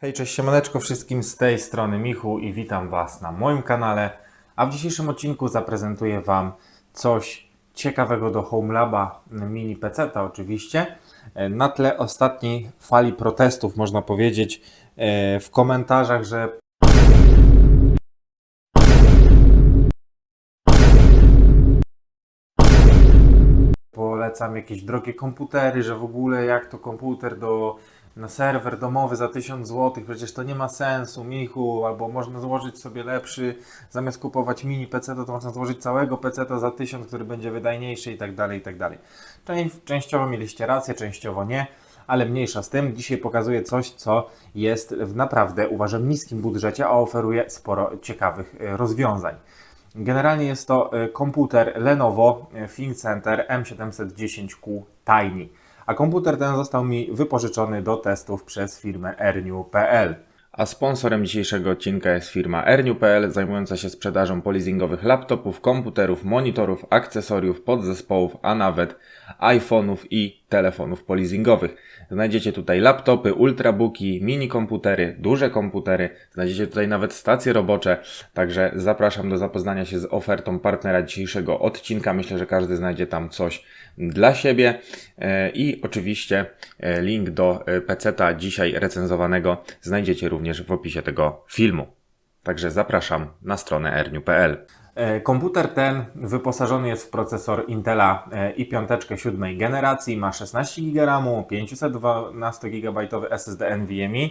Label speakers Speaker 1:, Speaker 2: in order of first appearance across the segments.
Speaker 1: Hej, cześć siemaneczko wszystkim z tej strony Michu i witam Was na moim kanale. A w dzisiejszym odcinku zaprezentuję Wam coś ciekawego do HomeLaba mini PC oczywiście. E, Na tle ostatniej fali protestów można powiedzieć e, w komentarzach, że polecam jakieś drogie komputery, że w ogóle jak to komputer do, na serwer domowy za 1000 zł, przecież to nie ma sensu, Michu, albo można złożyć sobie lepszy, zamiast kupować mini PC, to można złożyć całego PC za 1000, który będzie wydajniejszy i tak dalej, i tak dalej. Częściowo mieliście rację, częściowo nie, ale mniejsza z tym. Dzisiaj pokazuję coś, co jest w naprawdę, uważam, niskim budżecie, a oferuje sporo ciekawych e, rozwiązań. Generalnie jest to e, komputer Lenovo e, ThinkCenter M710Q Tiny. A komputer ten został mi wypożyczony do testów przez firmę Erniu.pl. A sponsorem dzisiejszego odcinka jest firma Erniu.pl zajmująca się sprzedażą polizingowych laptopów, komputerów, monitorów, akcesoriów, podzespołów, a nawet iPhone'ów i telefonów polizingowych. Znajdziecie tutaj laptopy, ultrabooki, mini komputery, duże komputery, znajdziecie tutaj nawet stacje robocze, także zapraszam do zapoznania się z ofertą partnera dzisiejszego odcinka. Myślę, że każdy znajdzie tam coś dla siebie E, i oczywiście e, link do e, peceta dzisiaj recenzowanego znajdziecie również w opisie tego filmu. Także zapraszam na stronę erniu.pl. Komputer ten wyposażony jest w procesor Intela e, i5 siódmej generacji, ma 16 GB RAMu, 512 GB SSD NVMe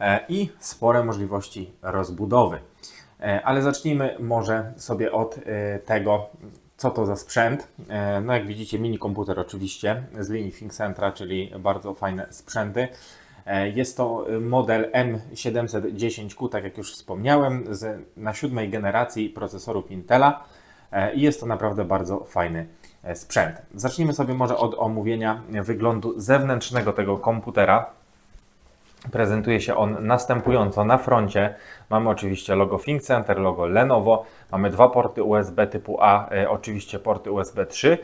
Speaker 1: e, i spore możliwości rozbudowy. E, Ale zacznijmy może sobie od e, tego, co to za sprzęt. E, No jak widzicie, mini komputer oczywiście z linii ThinkCentra, czyli bardzo fajne sprzęty. E, Jest to model M710Q, tak jak już wspomniałem, z, na siódmej generacji procesorów Intela E, i jest to naprawdę bardzo fajny e, sprzęt. Zacznijmy sobie może od omówienia wyglądu zewnętrznego tego komputera. Prezentuje się on następująco. Na froncie mamy oczywiście logo ThinkCenter, logo Lenovo. Mamy dwa porty USB typu A, oczywiście porty USB 3, e,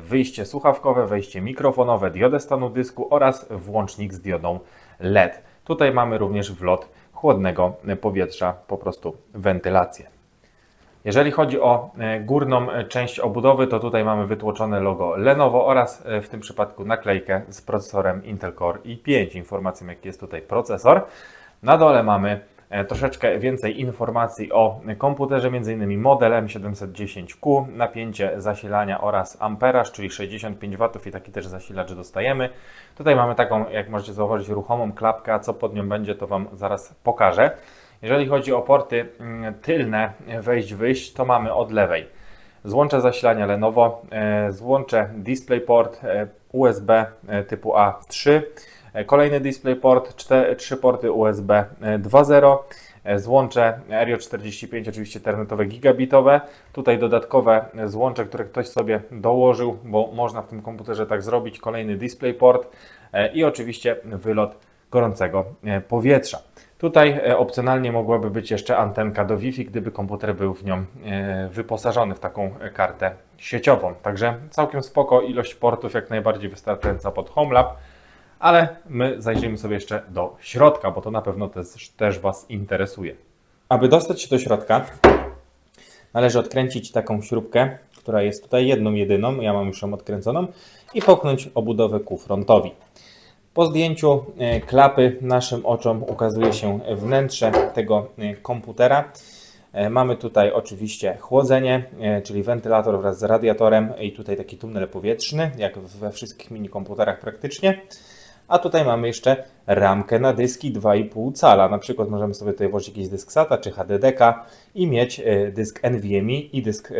Speaker 1: wyjście słuchawkowe, wejście mikrofonowe, diodę stanu dysku oraz włącznik z diodą LED. Tutaj mamy również wlot chłodnego powietrza, po prostu wentylację. Jeżeli chodzi o e, górną e, część obudowy, to tutaj mamy wytłoczone logo Lenovo oraz e, w tym przypadku naklejkę z procesorem Intel Core i5. Informacją jaki jest tutaj procesor. Na dole mamy e, troszeczkę więcej informacji o komputerze, m.in. model M710Q, napięcie zasilania oraz amperaż, czyli 65 W i taki też zasilacz dostajemy. Tutaj mamy taką, jak możecie zauważyć, ruchomą klapkę, a co pod nią będzie, to Wam zaraz pokażę. Jeżeli chodzi o porty mm, tylne wejść-wyjść, to mamy od lewej złącze zasilania Lenovo, e, złącze DisplayPort e, USB e, typu A3, e, kolejny DisplayPort, czte- trzy porty USB e, 2.0, e, złącze Aero 45 oczywiście internetowe gigabitowe, tutaj dodatkowe e, złącze, które ktoś sobie dołożył, bo można w tym komputerze tak zrobić, kolejny DisplayPort e, i oczywiście wylot gorącego e, powietrza. Tutaj e, opcjonalnie mogłaby być jeszcze antenka do Wi-Fi, gdyby komputer był w nią e, wyposażony w taką e, kartę sieciową. Także całkiem spoko, ilość portów jak najbardziej wystarczająca pod HomeLab, ale my zajrzyjmy sobie jeszcze do środka, bo to na pewno też, też Was interesuje. Aby dostać się do środka, należy odkręcić taką śrubkę, która jest tutaj jedną, jedyną, ja mam już ją odkręconą, i popchnąć obudowę ku frontowi. Po zdjęciu e, klapy naszym oczom ukazuje się wnętrze tego e, komputera. E, Mamy tutaj oczywiście chłodzenie, czyli wentylator wraz z radiatorem i tutaj taki tunel powietrzny, jak we wszystkich mini komputerach praktycznie. A tutaj mamy jeszcze ramkę na dyski 2,5 cala. Na przykład możemy sobie tutaj włożyć jakiś dysk SATA czy HDD i mieć e, dysk NVMe i dysk e,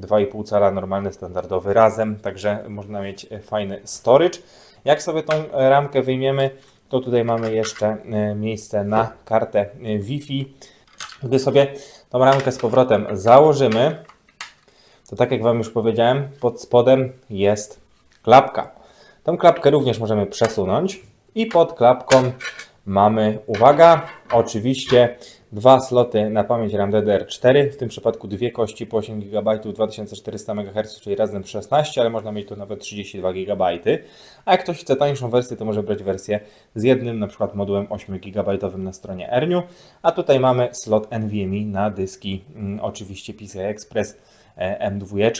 Speaker 1: 2,5 cala normalny, standardowy razem. Także można mieć e, fajny storage. Jak sobie tą e, ramkę wyjmiemy, to tutaj mamy jeszcze e, miejsce na kartę e, Wi-Fi. Gdy sobie tą ramkę z powrotem założymy, to tak jak Wam już powiedziałem, pod spodem jest klapka. Tą klapkę również możemy przesunąć i pod klapką mamy, uwaga, oczywiście
Speaker 2: dwa sloty na pamięć RAM DDR4, w tym przypadku dwie kości po 8 GB 2400 MHz, czyli razem 16, ale można mieć tu nawet 32 GB. A jak ktoś chce tańszą wersję, to może brać wersję z jednym, na przykład modułem 8 GB na stronie Erniu. A tutaj mamy slot NVMe na dyski, mm, oczywiście PCI Express M2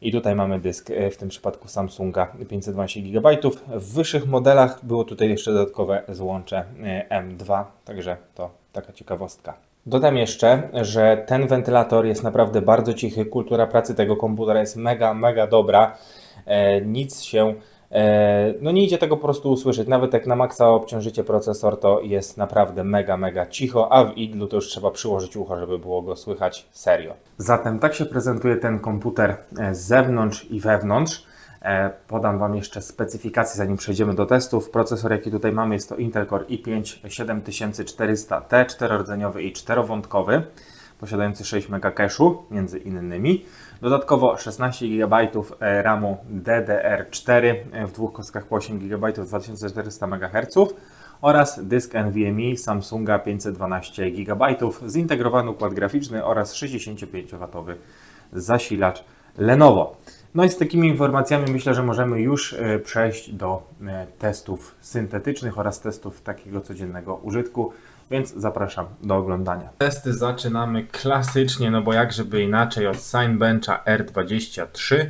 Speaker 2: i tutaj mamy dysk e, w tym przypadku Samsunga 512 GB. W wyższych modelach było tutaj jeszcze dodatkowe złącze e, M2, także to taka ciekawostka. Dodam jeszcze, że ten wentylator jest naprawdę bardzo cichy. Kultura pracy tego komputera jest mega, mega dobra. E, nic się no nie idzie tego po prostu usłyszeć. Nawet jak na maksa obciążycie procesor, to jest naprawdę mega, mega cicho, a w idlu to już trzeba przyłożyć ucho, żeby było go słychać serio. Zatem tak się prezentuje ten komputer e, z zewnątrz i wewnątrz. E, Podam Wam jeszcze specyfikację, zanim przejdziemy do testów. Procesor, jaki tutaj mamy, jest to Intel Core i5 7400T, czterordzeniowy i czterowątkowy, posiadający 6 MB cache'u, między innymi. Dodatkowo 16 GB RAMu DDR4 e, w dwóch kostkach po 8 GB 2400 MHz oraz dysk NVMe Samsunga 512 GB, zintegrowany układ graficzny oraz 65W zasilacz Lenovo. No i z takimi informacjami myślę, że możemy już e, przejść do e, testów syntetycznych oraz testów takiego codziennego użytku, więc zapraszam do oglądania. Testy zaczynamy klasycznie, no bo jak żeby inaczej od Signbencha R23,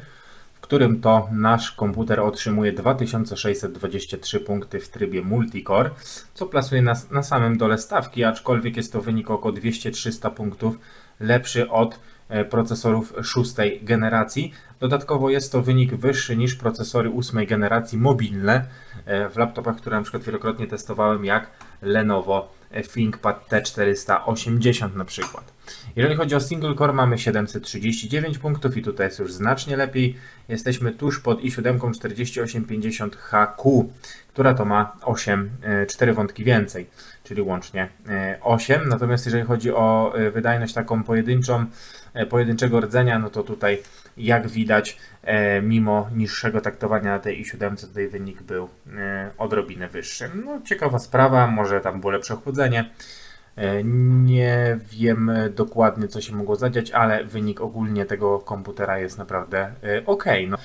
Speaker 2: w którym to nasz komputer otrzymuje 2623 punkty w trybie multicore, co plasuje nas na samym dole stawki, aczkolwiek jest to wynik około 200-300 punktów lepszy od e, procesorów szóstej generacji. Dodatkowo jest to wynik wyższy niż procesory ósmej generacji mobilne e, w laptopach, które na przykład wielokrotnie testowałem, jak Lenovo ThinkPad T480 na przykład. Jeżeli chodzi o single core mamy 739 punktów i tutaj jest już znacznie lepiej. Jesteśmy tuż pod i7 4850HQ, która to ma 8, 4 wątki więcej, czyli łącznie 8. Natomiast jeżeli chodzi o e, wydajność taką pojedynczą, e, pojedynczego rdzenia, no to tutaj jak widać, e, mimo niższego taktowania na tej i7 tutaj wynik był odrobinę wyższy. No ciekawa sprawa, może tam było lepsze chłodzenie. Nie wiem dokładnie, co się mogło zadziać, ale wynik ogólnie tego komputera jest naprawdę ok. No.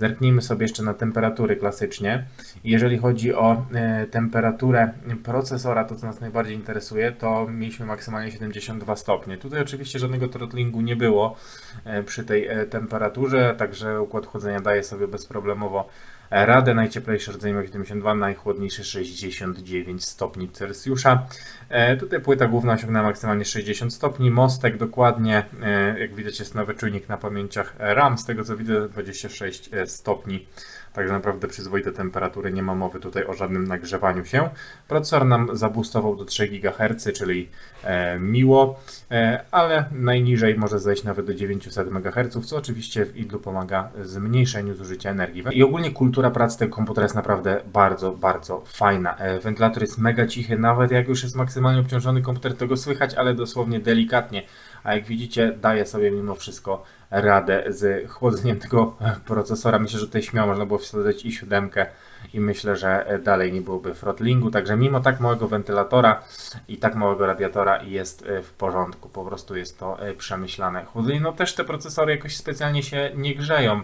Speaker 2: Zerknijmy sobie jeszcze na temperatury klasycznie. Jeżeli chodzi o e, temperaturę procesora, to co nas najbardziej interesuje, to mieliśmy maksymalnie 72 stopnie. Tutaj oczywiście żadnego throttlingu nie było e, przy tej e, temperaturze, także układ chłodzenia daje sobie bezproblemowo radę. Najcieplejszy rdzeń ma 72, najchłodniejszy 69 stopni Celsjusza. E, tutaj płyta główna osiągnęła maksymalnie 60 stopni. Mostek dokładnie, e, jak widać jest nowy czujnik na pamięciach RAM, z tego co widzę 26 e, stopni. Także naprawdę przyzwoite temperatury, nie ma mowy tutaj o żadnym nagrzewaniu się. Procesor nam zabustował do 3 GHz, czyli e, miło, e, ale najniżej może zejść nawet do 900 MHz, co oczywiście w idlu pomaga zmniejszeniu zużycia energii. I ogólnie kultura pracy tego komputera jest naprawdę bardzo, bardzo fajna. E, wentylator jest mega cichy, nawet jak już jest maksymalnie obciążony komputer, to go słychać, ale dosłownie delikatnie. A jak widzicie, daje sobie mimo wszystko radę z chłodzeniem tego procesora. Myślę, że tutaj śmiało można było wsadzać i siódemkę i myślę, że dalej nie byłoby throttlingu. Także mimo tak małego wentylatora i tak małego radiatora jest w porządku. Po prostu jest to przemyślane. Chłodzenie, no też te procesory jakoś specjalnie się nie grzeją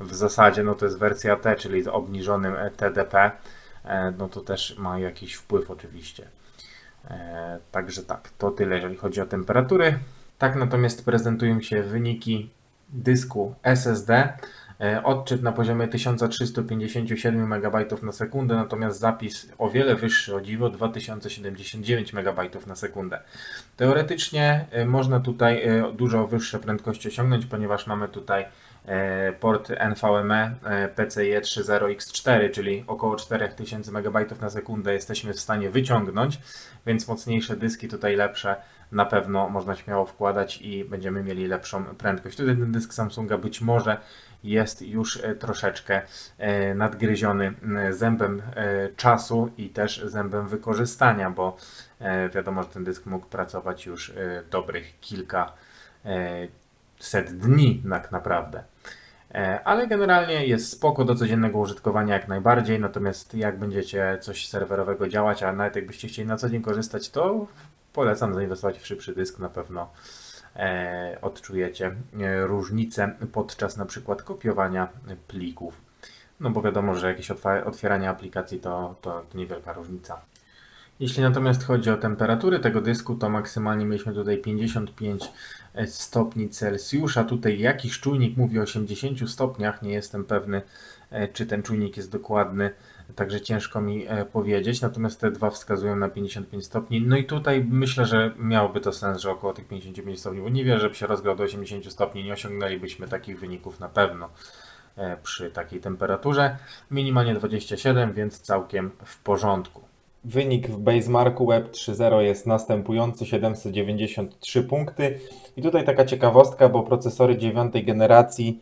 Speaker 2: w zasadzie. No to jest wersja T, czyli z obniżonym TDP. No to też ma jakiś wpływ oczywiście. Także tak, to tyle jeżeli chodzi o temperatury. Tak natomiast prezentują się wyniki dysku SSD. E, odczyt na poziomie 1357 MB na sekundę, natomiast zapis o wiele wyższy, o dziwo 2079 MB na sekundę. Teoretycznie e, można tutaj e, dużo wyższe prędkości osiągnąć, ponieważ mamy tutaj port NVMe PCIe 3.0x4, czyli około 4000 MB na sekundę jesteśmy w stanie wyciągnąć, więc mocniejsze dyski tutaj lepsze na pewno można śmiało wkładać i będziemy mieli lepszą prędkość. Tutaj ten dysk Samsunga być może jest już e, troszeczkę e, nadgryziony zębem e, czasu i też zębem wykorzystania, bo wiadomo, że ten dysk mógł pracować już dobrych kilka set dni tak naprawdę. Ale generalnie jest spoko do codziennego użytkowania jak najbardziej, natomiast jak będziecie coś serwerowego działać, a nawet jakbyście chcieli na co dzień korzystać, to polecam zainwestować w szybszy dysk, na pewno e, odczujecie e, różnicę podczas na przykład kopiowania plików. No bo wiadomo, że jakieś otwieranie aplikacji to, to, to niewielka różnica. Jeśli natomiast chodzi o temperatury tego dysku, to maksymalnie mieliśmy tutaj 55 stopni Celsjusza. Tutaj jakiś czujnik mówi o 80 stopniach, nie jestem pewny, e, czy ten czujnik jest dokładny, także ciężko mi e, powiedzieć. Natomiast te dwa wskazują na 55 stopni. No i tutaj myślę, że miałoby to sens, że około tych 55 stopni, bo nie wierzę, żeby się rozgrał do 80 stopni, nie osiągnęlibyśmy takich wyników na pewno e, przy takiej temperaturze. Minimalnie 27, więc całkiem w porządku.
Speaker 1: Wynik w Basemarku Web 3.0 jest następujący 793 punkty. I tutaj taka ciekawostka, bo procesory dziewiątej generacji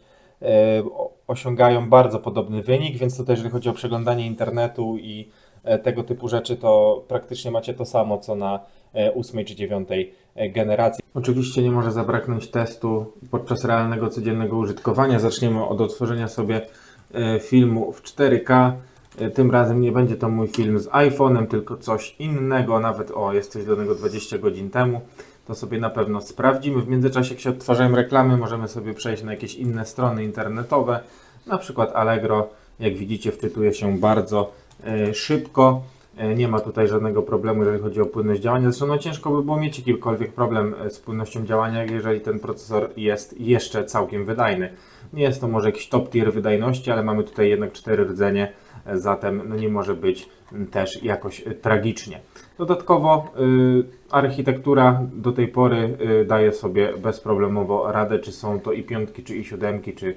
Speaker 1: osiągają bardzo podobny wynik, więc tutaj jeżeli chodzi o przeglądanie internetu i e, tego typu rzeczy, to praktycznie macie to samo co na e, ósmej czy dziewiątej e, generacji. Oczywiście nie może zabraknąć testu podczas realnego codziennego użytkowania. Zaczniemy od otworzenia sobie e, filmu w 4K. E, Tym razem nie będzie to mój film z iPhone'em, tylko coś innego, nawet o, jest coś do niego 20 godzin temu. To sobie na pewno sprawdzimy. W międzyczasie, jak się odtwarzają reklamy, możemy sobie przejść na jakieś inne strony internetowe, na przykład Allegro. Jak widzicie, wczytuje się bardzo e, szybko. E, Nie ma tutaj żadnego problemu, jeżeli chodzi o płynność działania. Zresztą no, ciężko by było mieć jakikolwiek problem e, z płynnością działania, jeżeli ten procesor jest jeszcze całkiem wydajny. Nie jest to może jakiś top tier wydajności, ale mamy tutaj jednak cztery rdzenie, zatem no, nie może być też jakoś e, tragicznie. Dodatkowo y, architektura do tej pory y, daje sobie bezproblemowo radę, czy są to i piątki, czy i siódemki, czy,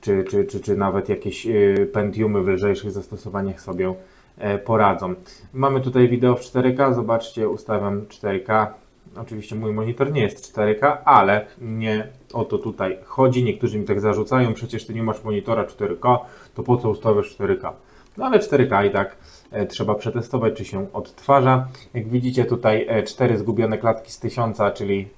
Speaker 1: czy, czy, czy, czy nawet jakieś y, Pentiumy w lżejszych zastosowaniach sobie e, poradzą. Mamy tutaj wideo w 4K, zobaczcie, ustawiam 4K. Oczywiście mój monitor nie jest 4K, ale nie o to tutaj chodzi. Niektórzy mi tak zarzucają, przecież ty nie masz monitora 4K, to po co ustawiasz 4K? No ale 4K i tak e, trzeba przetestować, czy się odtwarza. Jak widzicie tutaj e, cztery zgubione klatki z 1000, czyli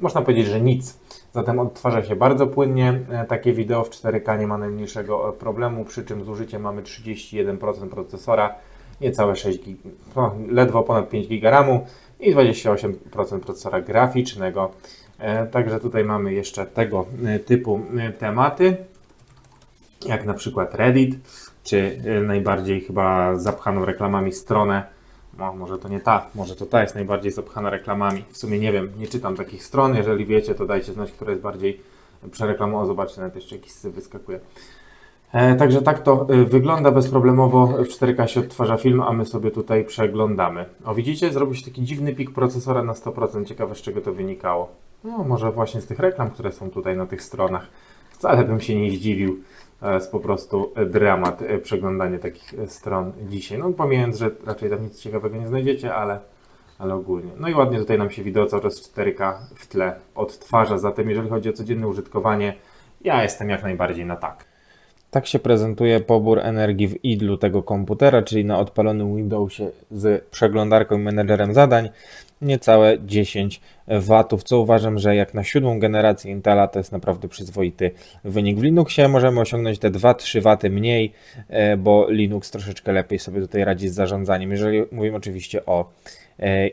Speaker 1: można powiedzieć, że nic. Zatem odtwarza się bardzo płynnie. E, Takie wideo w 4K nie ma najmniejszego e, problemu, przy czym zużycie mamy 31% procesora, niecałe 6 gig, no, ledwo ponad 5 GB RAMu i 28% procesora graficznego. E, Także tutaj mamy jeszcze tego e, typu e, tematy, jak na przykład Reddit, czy e, najbardziej chyba zapchaną reklamami stronę. No, może to nie ta, może to ta jest najbardziej zapchana reklamami. W sumie nie wiem, nie czytam takich stron. Jeżeli wiecie, to dajcie znać, która jest bardziej przereklamowana. O, zobaczcie, nawet jeszcze jakiś wyskakuje. E, także tak to e, wygląda bezproblemowo. W 4K się odtwarza film, a my sobie tutaj przeglądamy. O, widzicie, zrobił się taki dziwny pik procesora na 100%. Ciekawe, z czego to wynikało. No, może właśnie z tych reklam, które są tutaj na tych stronach. Wcale bym się nie zdziwił. To jest po prostu dramat e, przeglądanie takich e, stron dzisiaj. No pomijając, że raczej tam nic ciekawego nie znajdziecie, ale, ale ogólnie. No i ładnie tutaj nam się wideo cały czas 4K w tle odtwarza. Zatem jeżeli chodzi o codzienne użytkowanie, ja jestem jak najbardziej na tak. Tak się prezentuje pobór energii w idlu tego komputera, czyli na odpalonym Windowsie z przeglądarką i menedżerem zadań, niecałe 10 watów, co uważam, że jak na siódmą generację Intela to jest naprawdę przyzwoity wynik. W Linuxie możemy osiągnąć te 2-3 waty mniej, e, bo Linux troszeczkę lepiej sobie tutaj radzi z zarządzaniem, jeżeli mówimy oczywiście o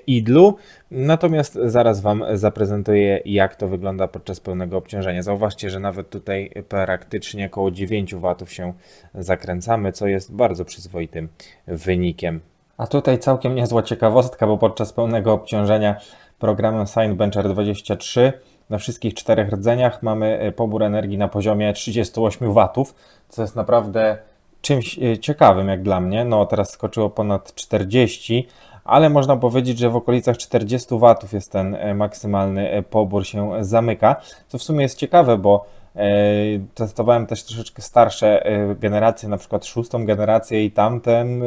Speaker 1: idlu. Natomiast zaraz Wam zaprezentuję, jak to wygląda podczas pełnego obciążenia. Zauważcie, że nawet tutaj praktycznie około 9 watów się zakręcamy, co jest bardzo przyzwoitym wynikiem. A tutaj całkiem niezła ciekawostka, bo podczas pełnego obciążenia programem Signbencher 23 na wszystkich czterech rdzeniach mamy e, pobór energii na poziomie 38 watów, co jest naprawdę czymś e, ciekawym jak dla mnie. No teraz skoczyło ponad 40, ale można powiedzieć, że w okolicach 40 watów jest ten e, maksymalny e, pobór się zamyka, co w sumie jest ciekawe, bo e, testowałem też troszeczkę starsze generacje, na przykład szóstą generację i tam ten,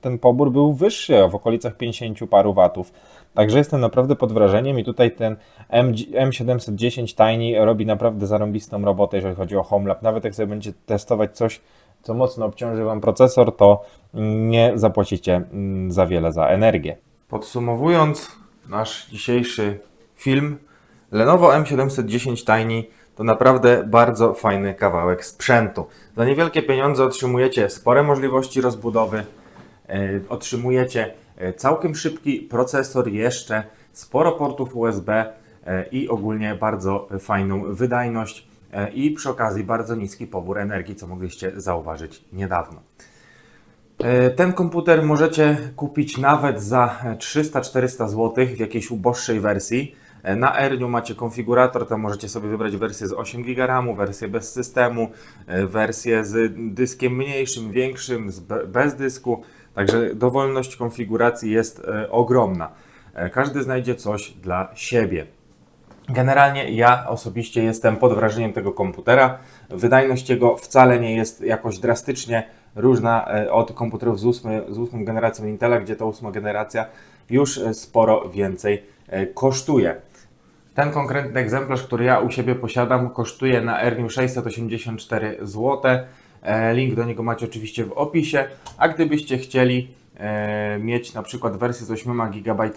Speaker 1: ten pobór był wyższy, w okolicach 50 paru watów. Także jestem naprawdę pod wrażeniem i tutaj ten M, M710 Tiny robi naprawdę zarąbistą robotę, jeżeli chodzi o HomeLab. Nawet jak sobie będziecie testować coś, co mocno obciąży Wam procesor, to nie zapłacicie mm, za wiele za energię. Podsumowując nasz dzisiejszy film, Lenovo M710 Tiny to naprawdę bardzo fajny kawałek sprzętu. Za niewielkie pieniądze otrzymujecie spore możliwości rozbudowy, yy, otrzymujecie E, Całkiem szybki procesor jeszcze, sporo portów USB e, i ogólnie bardzo fajną wydajność e, i przy okazji bardzo niski pobór energii, co mogliście zauważyć niedawno. E, Ten komputer możecie kupić nawet za 300-400 zł w jakiejś uboższej wersji. E, Na Erniu macie konfigurator, tam możecie sobie wybrać wersję z 8 GB RAMu, wersję bez systemu, e, wersję z dyskiem mniejszym, większym, bez dysku. Także dowolność konfiguracji jest e, ogromna. E, Każdy znajdzie coś dla siebie. Generalnie ja osobiście jestem pod wrażeniem tego komputera. Wydajność jego wcale nie jest jakoś drastycznie różna e, od komputerów z, ósmy, z ósmą generacją Intela, gdzie ta ósma generacja już e, sporo więcej e, kosztuje. Ten konkretny egzemplarz, który ja u siebie posiadam, kosztuje na Erniu 684 zł. Link do niego macie oczywiście w opisie. A gdybyście chcieli mieć na przykład wersję z 8 GB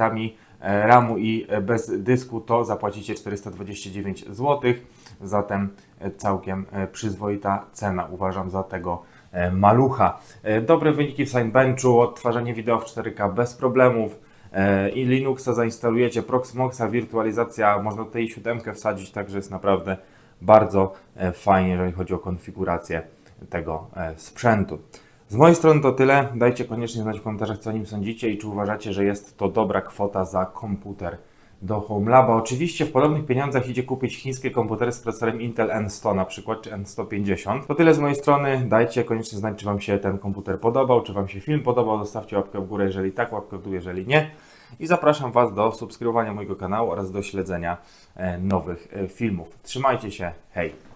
Speaker 1: RAMu i bez dysku, to zapłacicie 429 zł. Zatem całkiem e, przyzwoita cena, uważam, za tego e, malucha. E, Dobre wyniki w Signbenchu, odtwarzanie wideo w 4K bez problemów. I Linuxa zainstalujecie, Proxmoxa, wirtualizacja, można tutaj 7 wsadzić, także jest naprawdę bardzo fajnie, jeżeli chodzi o konfigurację tego sprzętu. Z mojej strony to tyle. Dajcie koniecznie znać w komentarzach, co o nim sądzicie i czy uważacie, że jest to dobra kwota za komputer do HomeLaba. Oczywiście w podobnych pieniądzach idzie kupić chińskie komputery z procesorem Intel N100 na przykład, czy N150. To tyle z mojej strony. Dajcie koniecznie znać, czy Wam się ten komputer podobał, czy Wam się film podobał. Zostawcie łapkę w górę, jeżeli tak, łapkę w dół, jeżeli nie. I zapraszam Was do subskrybowania mojego kanału oraz do śledzenia e, nowych e, filmów. Trzymajcie się, hej!